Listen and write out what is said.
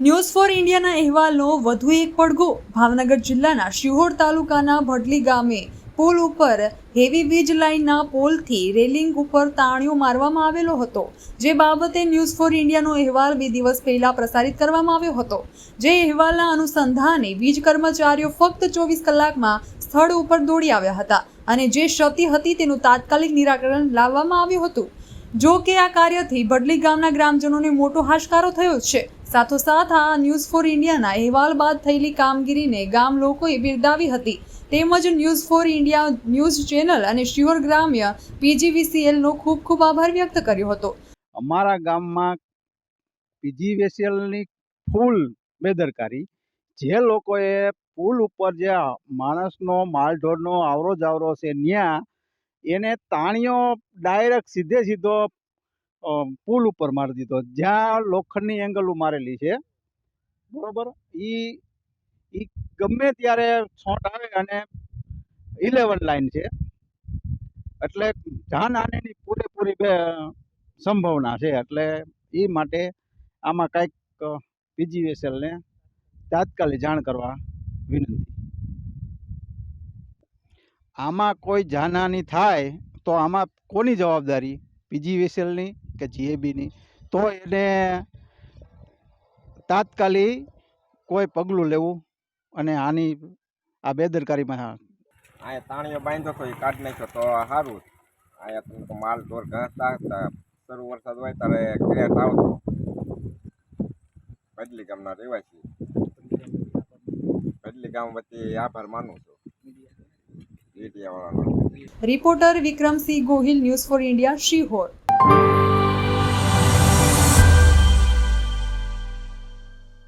News for ઇન્ડિયાના અહેવાલનો વધુ એક પડઘો. ભાવનગર જિલ્લાના શિહોર તાલુકાના ભડલી ગામે પુલ ઉપર હેવી વીજ લાઇનના પોલથી રેલિંગ ઉપર તાણિયો મારવામાં આવેલો હતો, જે બાબતે ન્યૂઝ ફોર ઇન્ડિયાનો અહેવાલ બે દિવસ પહેલા પ્રસારિત કરવામાં આવ્યો હતો. જે અહેવાલના અનુસંધાને વીજ કર્મચારીઓ ફક્ત ચોવીસ કલાકમાં સ્થળ ઉપર દોડી આવ્યા હતા અને જે ક્ષતિ હતી તેનું તાત્કાલિક નિરાકરણ લાવવામાં આવ્યું હતું. જો કે આ કાર્યથી ભડલી ગામના ગ્રામજનોને મોટો હાશકારો થયો છે. સાથોસાથ આ ન્યૂઝ ફોર ઇન્ડિયાના અહેવાલ બાદ થયેલી કામગીરીને ગામ લોકોએ બિરદાવી હતી. તેમજ news for India news channel અને શ્યોર ગ્રામ્ય પીજીવીસીએલનો ખૂબ ખૂબ આભાર વ્યક્ત કર્યો હતો. અમારા ગામમાં પીજીવીસીએલની ફૂલ બેદરકારી, જે લોકોએ પુલ ઉપર જે માણસનો માલઢોરનો આવરો જાવરો છે ત્યાં એને તાણીઓ ડાયરેક્ટ સીધે સીધો પુલ ઉપર મારી દીધો. જ્યાં લોખંડની એંગલું મારેલી છે, બરોબર? એ એ ગમે ત્યારે છોટ આવે અને ઇલેવન લાઈન છે. એટલે જાનહાનિની પૂરેપૂરી બે સંભાવના છે. એટલે એ માટે આમાં કંઈક પીજીવીએસએલને તાત્કાલિક જાણ કરવા વિનંતી. આમાં કોઈ જાનહાનિ થાય તો આમાં કોની જવાબદારી? પીજીવીએસએલની કે જીએબીની તો એને તાત્કાલિક કોઈ પગલું લેવું અને આની આ બેદરકારીમાં અહીંયા તાણીઓ બાંધ્યો તો એ કાઢી નાખ્યો તો સારું અહીંયા તમે તો માલ ઢોર ઘસતા શરૂ વરસાદ હોય ત્યારે ક્રિયાટ આવતો. બદલી ગામના રહેવાસી. બદલી ગામ વચ્ચે આભાર માનું છું. મીડિયાવાળાનો. Reporter Vikramsinh Gohil news for India Sihor